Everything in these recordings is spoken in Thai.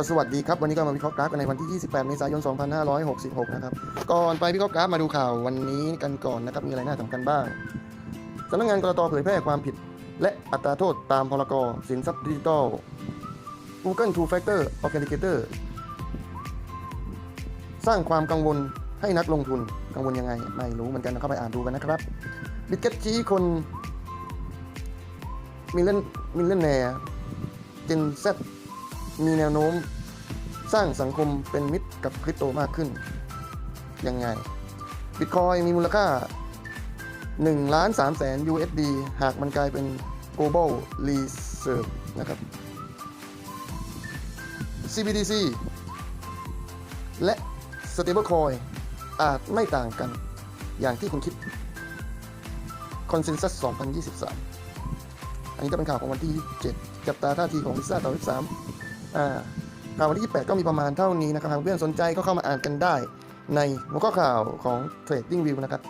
ก็สวัสดีครับ วันนี้ก็มาวิเคราะห์กราฟกันในวันที่ 28 เมษายน 2566 นะครับ ก่อนไปวิเคราะห์กราฟมาดูข่าววันนี้กันก่อนนะครับ มีอะไรน่าสำคัญบ้างสำนักงานกรตเผยแพร่ความผิด และอัตราโทษตามพรกสินทรัพย์ดิจิทัล Google Two Factor Authenticator สร้างความกังวลให้นักลงทุนกังวลยังไง ไม่รู้เหมือนกันเข้าไปอ่านดูกันนะครับบิตเก็ตชี้คนมิลเลนมิลเลนแนร์เจนเซ มีแนวโน้มสร้างสังคมเป็นมิตรกับคริปโตมากขึ้น ยังไงบิตคอยมีมูลค่า1ล้าน3แสน USD หากมันกลายเป็น global reserve นะครับ CBDC และ stablecoin อาจไม่ต่างกันอย่างที่คุณคิด Consensus 2023 อันนี้ก็เป็นข่าวของวันที่ 7 จับตาท่าทีของลิซ่าต่อ23 อ่าข่าววันที่ 28 ก็มีประมาณเท่านี้นะครับหากเพื่อนสนใจก็เข้ามาอ่านกันได้ ในหัวข้อข่าวของ Trading View นะครับ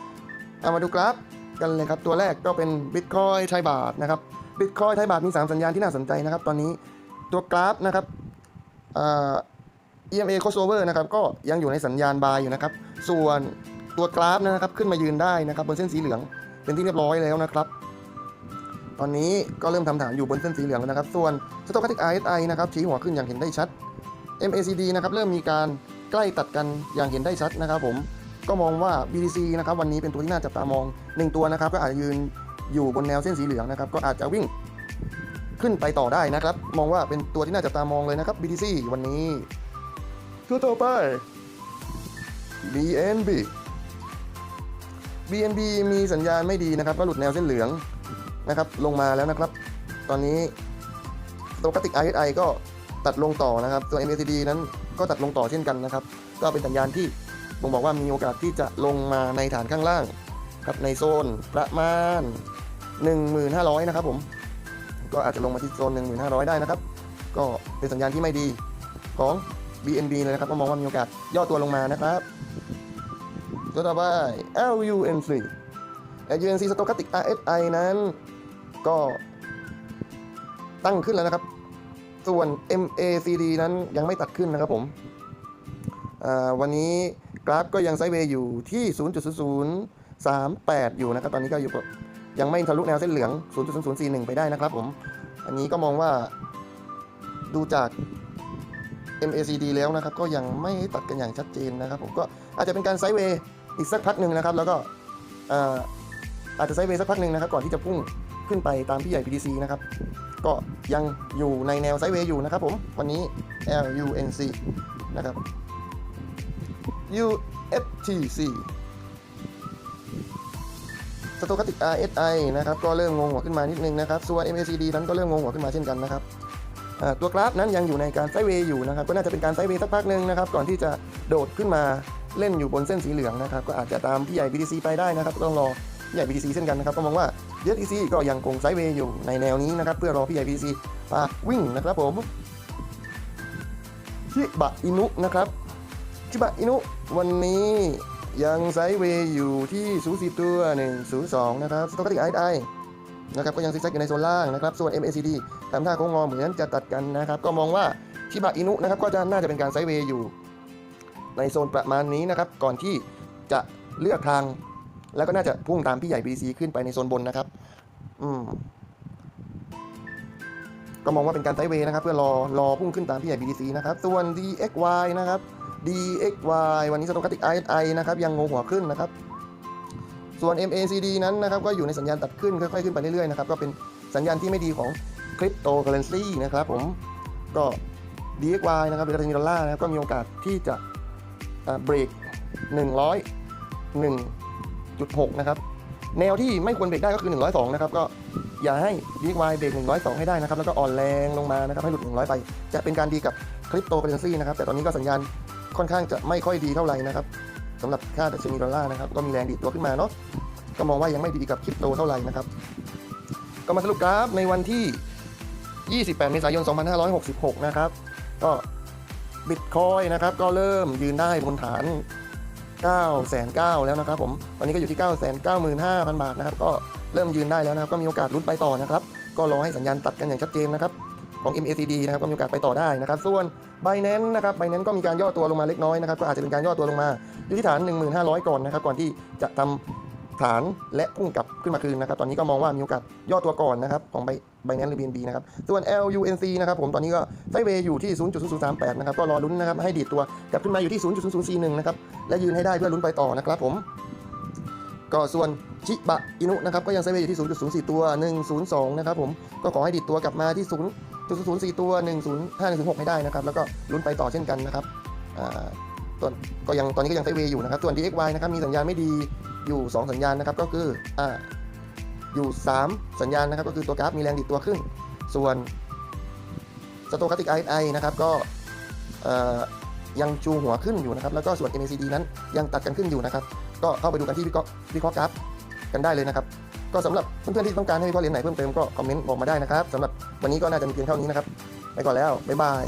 เอามาดูกราฟกันเลยครับตัวแรกก็เป็น Bitcoin ไทยบาทนะครับ Bitcoin ไทยบาทมี 3 สัญญาณที่น่าสนใจนะครับ ตอนนี้ตัวกราฟนะครับอ่า EMA crossover นะครับก็ยังอยู่ในสัญญาณบายอยู่นะครับ ส่วนตัวกราฟนะครับขึ้นมายืนได้นะครับบนเส้นสีเหลืองเป็นที่เรียบร้อยแล้วนะครับ ตอนนี้ก็เริ่มทำฐานอยู่บนเส้นสีเหลืองแล้วนะครับ ส่วน Stochastic RSI นะครับชี้หัวขึ้นอย่างเห็นได้ชัด MACD นะครับเริ่มมีการใกล้ตัดกันอย่างเห็นได้ชัดนะครับผมก็มองว่า BTC นะครับวันนี้เป็นตัวที่น่าจับตามอง 1 ตัวนะครับก็อาจจะยืนอยู่บนแนวเส้นสีเหลืองนะครับก็อาจจะวิ่งขึ้นไปต่อได้นะครับ มองว่าเป็นตัวที่น่าจับตามองเลยนะครับ BTC วันนี้ตัวต่อไป BNB BNB มีสัญญาณไม่ดีนะครับ ก็หลุดแนวเส้นเหลือง นะครับลงมาแล้วนะครับ ตอนนี้ตัวกติก RSI ก็ตัดลงต่อนะครับ ตัว MACD นั้นก็ตัดลงต่อเช่นกันนะครับ ก็เป็นสัญญาณที่บ่งบอกว่ามีโอกาสที่จะลงมาในฐานข้างล่างครับในโซนประมาณ 1,500 นะครับผมก็อาจจะลงมาที่โซน 1,500 ได้นะครับ ก็เป็นสัญญาณที่ไม่ดีของ BNB เลยนะครับก็มองว่ามีโอกาสย่อตัวลงมานะครับตัวต่อไป LUNC LUNC Stochastic RSI นั้น ก็ตั้งขึ้นแล้วนะครับ ส่วน MACD นั้นยังไม่ตัดขึ้นนะครับผมวันนี้กราฟก็ยังไซด์เวย์อยู่ที่ 0.0038 อยู่นะครับ ตอนนี้ก็อยู่กับยังไม่ทะลุแนวเส้นเหลือง 0.0041 ไปได้นะครับผม อันนี้ก็มองว่าดูจาก MACD แล้วนะครับ ก็ยังไม่ตัดกันอย่างชัดเจนนะครับ ผมก็อาจจะเป็นการไซด์เวย์อีกสักพักหนึ่งนะครับ แล้วก็อาจจะไซด์เวย์สักพักหนึ่งนะครับ ก่อนที่จะพุ่ง ขึ้นไปตามพี่ใหญ่ PDC นะครับ ก็ยังอยู่ในแนวไซด์เวย์อยู่นะครับผม วันนี้ LUNC นะครับ UFTC Stochastic RSI นะครับ ก็เริ่มงงหัวขึ้นมานิดนึงนะครับส่วน MACD นั้นก็เริ่มงงหัวขึ้นมาเช่นกันนะครับตัวกราฟนั้นยังอยู่ในการไซด์เวย์อยู่นะครับ ก็น่าจะเป็นการไซด์เวย์สักพักหนึ่งนะครับ ก่อนที่จะโดดขึ้นมาเล่นอยู่บนเส้นสีเหลืองนะครับ ก็อาจจะตามพี่ใหญ่ BTC ไปได้นะครับ ต้องรอพี่ใหญ่ BTC เช่นกันนะครับ ก็มองว่า USDC ก็ยังคงไซด์เวย์อยู่ในแนวนี้นะครับ เพื่อรอพี่ใหญ่ BTC มาวิ่งนะครับผมชิบะอินุนะครับชิบะอินุวันนี้ยังไซด์เวย์อยู่ที่สูสีตัว102นะครับสต็อกติกไอไอนะครับก็ยังซิกแซกอยู่ในโซนล่างนะครับ ส่วน MACD ตามท่าโค้งงอเหมือนจะตัดกันนะครับ ก็มองว่าชิบะอินุนะครับก็จะน่าจะเป็นการไซด์เวย์อยู่ ในโซนประมาณนี้นะครับ ก่อนที่จะเลือกทาง แล้วก็น่าจะพุ่งตามพี่ใหญ่ BC ขึ้นไปในโซนบนนะครับ อืม ก็มองว่าเป็นการไซด์เวย์นะครับ เพื่อรอรอพุ่งขึ้นตามพี่ใหญ่ BTC นะครับ ส่วน DXY นะครับ DXY วันนี้สโตกัติก ISI นะครับ ยังงงหัวขึ้นนะครับ ส่วน MACD นั้นนะครับ ก็อยู่ในสัญญาณตัดขึ้นค่อยๆขึ้นไปเรื่อยๆนะครับ ก็เป็นสัญญาณที่ไม่ดีของคริปโตเคอเรนซีนะครับผม ก็ DXY นะครับหรือดัชนีดอลลาร์นะครับ ก็มีโอกาสที่จะเบรก100 1.6นะครับ แนวที่ไม่ควรเบรกได้ก็คือ 102 นะครับ ก็อย่าให้ DXY เบรก 102 ให้ได้นะครับ แล้วก็อ่อนแรงลงมานะครับ ให้หลุด 100 ไป จะเป็นการดีกับคริปโตเคอเรนซีนะครับ แต่ตอนนี้ก็สัญญาณค่อนข้างจะไม่ค่อยดีเท่าไหร่นะครับสำหรับค่าดัชนีดอลลาร์นะครับ ก็มีแรงดีดตัวขึ้นมาเนาะ ก็มองว่ายังไม่ดีกับคริปโตเท่าไหร่นะครับ ก็มาสรุปกราฟในวันที่ 28 เมษายน 2566 นะครับ ก็บิตคอยนะครับ ก็เริ่มยืนได้บนฐาน 9 9 0 0แล้วนะครับผมตอนนี้ก็อยู่ที่ 9 9 5 0 0 0 บาทนะครับก็เริ่มยืนได้แล้วนะครับก็มีโอกาสลุ้นไปต่อนะครับก็รอให้สัญญาณตัดกันอย่างชัดเจนนะครับของ MACD นะครับก็มีโอกาสไปต่อได้นะครับ ส่วน Binance นะครับ Binance ก็มีการย่อตัวลงมาเล็กน้อยนะครับ ก็อาจจะเป็นการย่อตัวลงมาอยู่ที่ฐาน 1,500 ก่อนนะครับ ก่อนที่จะทำ ฐานและพุ่งกลับขึ้นมาคืนนะครับ ตอนนี้ก็มองว่ามีโอกาสย่อตัวก่อนนะครับ ของ Binance หรือ BNB นะครับ ส่วน LUNC นะครับผมตอนนี้ก็ไซเวย์อยู่ที่ 0.0038 นะครับ ก็รอลุ้นนะครับ ให้ดีดตัวกลับขึ้นมาอยู่ที่ 0.0041 นะครับ และยืนให้ได้เพื่อลุ้นไปต่อนะครับผมก็ส่วนชิบะอินุนะครับก็ยังไซเวย์อยู่ที่ 0.04 ตัว 102 นะครับผมก็ขอให้ดิดตัวกลับมาที่ 0.004ตัว 105 106 ให้ได้นะครับแล้วก็ลุ้นไปต่อเช่นกันนะครับอ่าตอนก็ยังตอนนี้ก็ยังไซเวย์อยู่นะครับ ส่วน DXY นะครับมีสัญญาณไม่ดี อยู่ 2 สัญญาณนะครับก็คืออ่าอยู่ 3 สัญญาณนะครับก็คือตัวกราฟมีแรงดิดตัวขึ้น ส่วนสโตคาติก RSI นะครับก็ยังชูหัวขึ้นอยู่นะครับแล้วก็ส่วน MACD นั้นยังตัดกันขึ้นอยู่นะครับก็เข้าไปดูกันที่วิเคราะห์วิเคราะห์กราฟกันได้เลยนะครับก็สำหรับเพื่อนๆที่ต้องการให้วิเคราะห์เหรียญไหนเพิ่มเติมก็คอมเมนต์บอกมาได้นะครับสำหรับวันนี้ก็น่าจะมีเพียงเท่านี้นะครับไปก่อนแล้วบ๊ายบาย